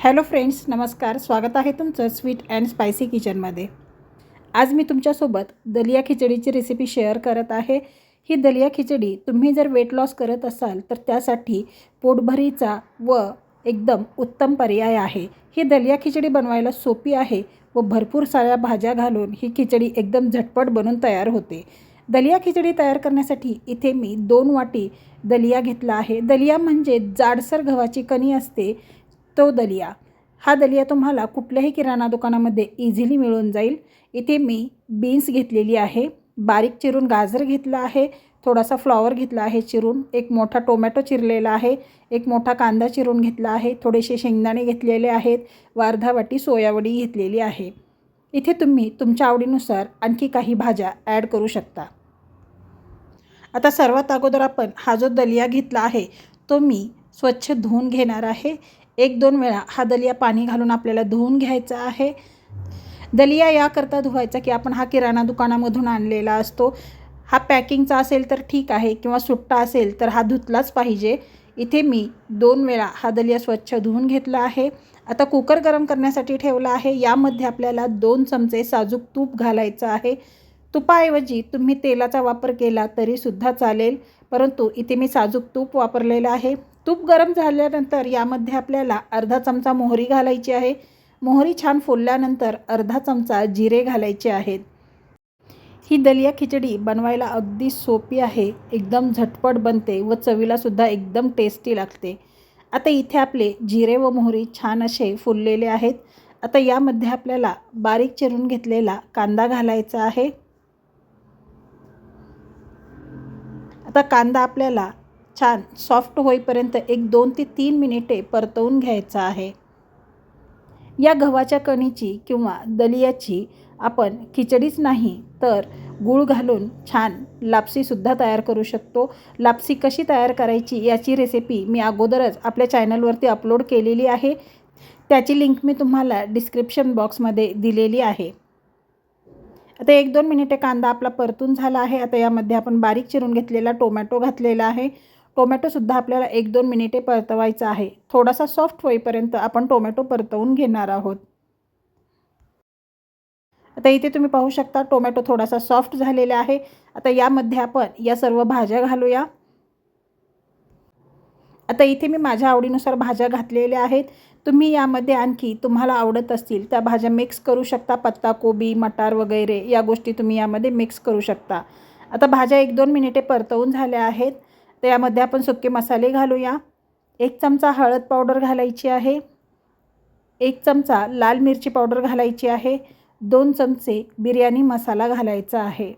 Hello friends नमस्कार. स्वागत आहे तुमचं स्वीट अँड स्पायसी किचनमध्ये. आज मी तुमच्यासोबत दलिया खिचडीची रेसिपी शेअर करत आहे. ही दलिया खिचडी तुम्ही जर वेट लॉस करत असाल तर त्यासाठी पोटभरीचा व एकदम उत्तम पर्याय आहे. ही दलिया खिचडी बनवायला सोपी आहे व भरपूर साऱ्या भाज्या घालून ही खिचडी एकदम झटपट बनून तयार होते. दलिया खिचडी तयार करण्यासाठी इथे मी दोन वाटी दलिया घेतला आहे. दलिया म्हणजे जाडसर गव्हाची कणी असते. तो दलिया. हा दलिया तुम्हाला कुठल्याही किराणा दुकानामध्ये इझिली मिळून जाईल. इथे मी बीन्स घेतलेली आहे. बारीक चिरून गाजर घेतला आहे. थोडासा फ्लॉवर घेतला आहे चिरून. एक मोठा टोमॅटो चिरलेला आहे. एक मोठा कांदा चिरून घेतला आहे. थोडेसे शेंगदाणे घेतलेले आहेत. व वाटी सोयावडी घेतलेली आहे. इथे तुम्ही तुमच्या आवडीनुसार आणखी काही भाज्या ॲड करू शकता. आता सर्वात अगोदर आपण हा जो दलिया घेतला आहे तो मी स्वच्छ धुवून घेणार आहे. एक दोन वेळा हा दलिया पाणी घालून आपल्याला धुवून घ्यायचा आहे. दलिया याकरता धुवायचा की आपण हा किराणा दुकानामधून आणलेला असतो. हा पॅकिंगचा असेल तर ठीक आहे किंवा सुट्टा असेल तर हा धुतलाच पाहिजे. इथे मी दोन वेळा हा दलिया स्वच्छ धुवून घेतला आहे. आता कुकर गरम करण्यासाठी ठेवला आहे. यामध्ये आपल्याला दोन चमचे साजूक तूप घालायचं आहे. तुपाऐवजी तुम्ही तेलाचा वापर केला तरीसुद्धा चालेल. परंतु इथे मी साजूक तूप वापरलेलं आहे. तूप गरम झाल्यानंतर यामध्ये आपल्याला अर्धा चमचा मोहरी घालायची आहे. मोहरी छान फुलल्यानंतर अर्धा चमचा जिरे घालायचे आहेत. ही दलिया खिचडी बनवायला अगदी सोपी आहे. एकदम झटपट बनते व चवीलासुद्धा एकदम टेस्टी लागते. आता इथे आपले जिरे व मोहरी छान असे फुललेले आहेत. आता यामध्ये आपल्याला बारीक चिरून घेतलेला कांदा घालायचा आहे. आता कांदा आपल्याला छान सॉफ्ट होईपर्यंत एक दोन ते तीन मिनिटे परतवून घ्यायचा आहे. या गव्हाच्या कणीची किंवा दलियाची आपण खिचडीच नाही तर गूळ घालून छान लापसीसुद्धा तयार करू शकतो. लापसी कशी तयार करायची याची रेसिपी मी अगोदरच आपल्या चॅनलवरती अपलोड केलेली आहे. त्याची लिंक मी तुम्हाला डिस्क्रिप्शन बॉक्समध्ये दिलेली आहे. आता एक दोन मिनिटे कांदा आपला परतून झाला आहे. आता यामध्ये आपण बारीक चिरून घेतलेला टोमॅटो घातलेला आहे. टोमॅटोसुद्धा आपल्याला एक दोन मिनिटे परतवायचा आहे. थोडासा सॉफ्ट होईपर्यंत आपण टोमॅटो परतवून घेणार आहोत. आता इथे तुम्ही पाहू शकता टोमॅटो थोडासा सॉफ्ट झालेला आहे. आता यामध्ये आपण या सर्व भाज्या घालूया. आता इथे मी माझ्या आवडीनुसार भाज्या घातलेल्या आहेत. तुम्ही यामध्ये आणखी तुम्हाला आवडत असतील त्या भाज्या मिक्स करू शकता. पत्ताकोबी मटार वगैरे या गोष्टी तुम्ही यामध्ये मिक्स करू शकता. आता भाज्या एक दोन मिनिटे परतवून झाल्या आहेत. तर यामध्ये आपण सुके मसाले घालूया. एक चमचा हळद पावडर घालायची आहे. एक चमचा लाल मिरची पावडर घालायची आहे. दोन चमचे बिर्याणी मसाला घालायचा आहे.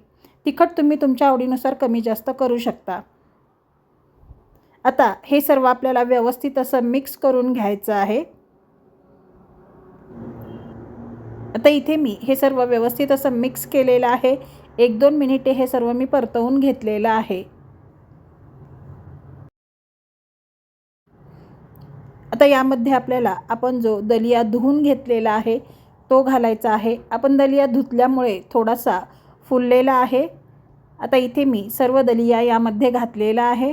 तिखट तुम्ही तुमच्या आवडीनुसार कमी जास्त करू शकता. आता हे सर्व आपल्याला व्यवस्थित असं मिक्स करून घ्यायचं आहे. आता इथे मी हे सर्व व्यवस्थित असं मिक्स केलेलं आहे. एक दोन मिनिटे हे सर्व मी परतवून घेतलेलं आहे. आता यामध्ये आपल्याला आपण जो दलिया धुवून घेतलेला आहे तो घालायचा आहे. आपण दलिया धुतल्यामुळे थोडासा फुललेला आहे. आता इथे मी सर्व दलिया यामध्ये घातलेला आहे.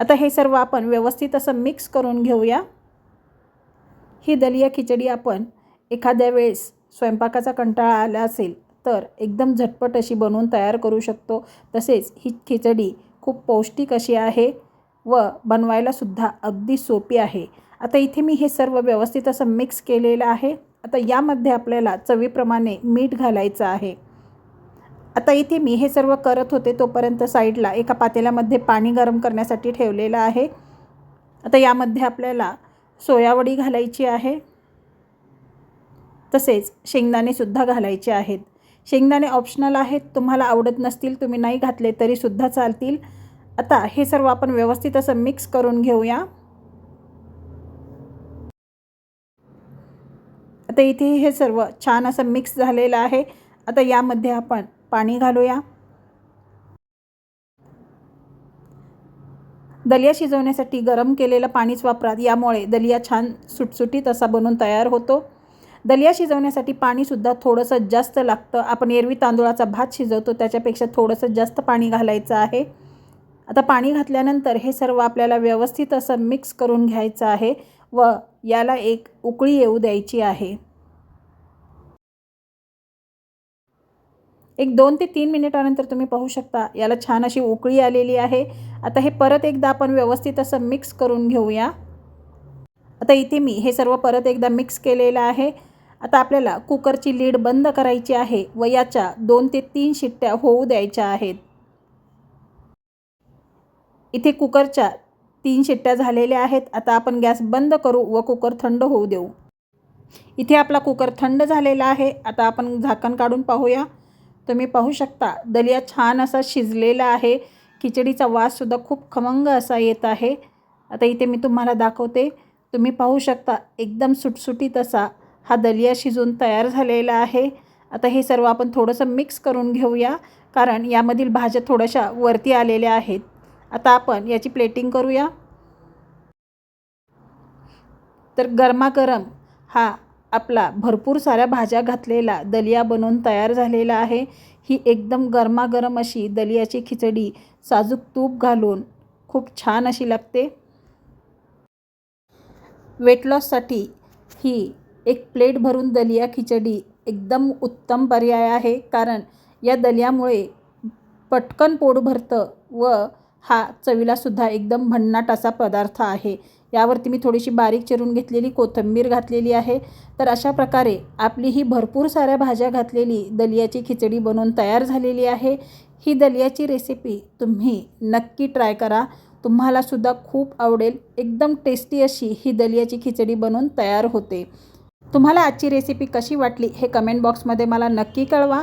आता हे सर्व आपण व्यवस्थित असं मिक्स करून घेऊया. ही दलिया खिचडी आपण एखाद्या वेळेस स्वयंपाकाचा कंटाळा आला असेल तर एकदम झटपट अशी बनवून तयार करू शकतो. तसेच ही खिचडी खूप पौष्टिक अशी आहे. व बनवायलासुद्धा अगदी सोपी आहे. आता इथे मी हे सर्व व्यवस्थित असं मिक्स केलेलं आहे. आता यामध्ये आपल्याला चवीप्रमाणे मीठ घालायचं आहे. आता इथे मी हे सर्व करत होते तोपर्यंत साईडला एका पातेल्यामध्ये पाणी गरम करण्यासाठी ठेवलेलं आहे. आता यामध्ये आपल्याला सोयावडी घालायची आहे. तसेच शेंगदाणेसुद्धा घालायचे आहेत. शेंगदाणे ऑप्शनल आहेत. तुम्हाला आवडत नसतील तुम्ही नाही घातले तरीसुद्धा चालतील. आता हे सर्व आपण व्यवस्थित असं मिक्स करून घेऊया. आता इथे हे सर्व छान असं मिक्स झालेलं आहे. आता यामध्ये आपण पाणी घालूया. दलिया शिजवण्यासाठी गरम केलेलं पाणीच वापरात. यामुळे दलिया छान सुटसुटीत असा बनून तयार होतो. दलिया शिजवण्यासाठी पाणीसुद्धा थोडंसं जास्त लागतं. आपण एरवी तांदूळाचा भात शिजवतो. त्याच्यापेक्षा थोडंसं जास्त पाणी घालायचं आहे. आता पाणी घातल्यानंतर हे सर्व आपल्याला व्यवस्थित असं मिक्स करून घ्यायचं आहे व याला एक उकळी येऊ द्यायची आहे. एक दोन ते तीन मिनिटानंतर तुम्ही पाहू शकता याला छान अशी उकळी आलेली आहे. आता हे परत एकदा आपण व्यवस्थित असं मिक्स करून घेऊया. आता इथे मी हे सर्व परत एकदा मिक्स केलेलं आहे. आता आपल्याला कुकरची लीड बंद करायची आहे व याच्या दोन ते तीन शिट्ट्या होऊ द्यायच्या आहेत. इथे कुकरच्या तीन शिट्ट्या झालेल्या आहेत. आता आपण गॅस बंद करू व कुकर थंड होऊ देऊ. इथे आपला कुकर थंड झालेला आहे. आता आपण झाकण काढून पाहूया. तुम्ही पाहू शकता दलिया छान असा शिजलेला आहे. खिचडीचा वाससुद्धा खूप खमंग असा येत आहे. आता इथे मी तुम्हाला दाखवते. तुम्ही पाहू शकता एकदम सुटसुटीत असा हा दलिया शिजून तयार झालेला आहे. आता हे सर्व आपण थोडंसं मिक्स करून घेऊया कारण यामधील भाज्या थोड्याशा वरती आलेल्या आहेत. आता आपण याची प्लेटिंग करूया. तर गरमागरम हा आपला भरपूर साऱ्या भाज्या घातलेला दलिया बनवून तयार झालेला आहे. ही एकदम गरमागरम अशी दलियाची खिचडी साजूक तूप घालून खूप छान अशी लागते. वेट लॉससाठी ही एक प्लेट भरून दलिया खिचडी एकदम उत्तम पर्याय आहे. कारण या दलियामुळे पटकन पोट भरतं व हा चवीलासुद्धा एकदम भन्नाट असा पदार्थ आहे. यावरती मी थोडीशी बारीक चिरून घेतलेली कोथिंबीर घातलेली आहे. तर अशा प्रकारे आपली ही भरपूर साऱ्या भाज्या घातलेली दलियाची खिचडी बनवून तयार झालेली आहे. ही दलियाची रेसिपी तुम्ही नक्की ट्राय करा. तुम्हालासुद्धा खूप आवडेल. एकदम टेस्टी अशी ही दलियाची खिचडी बनवून तयार होते. तुम्हाला आजची रेसिपी कशी वाटली हे कमेंट बॉक्समध्ये मला नक्की कळवा.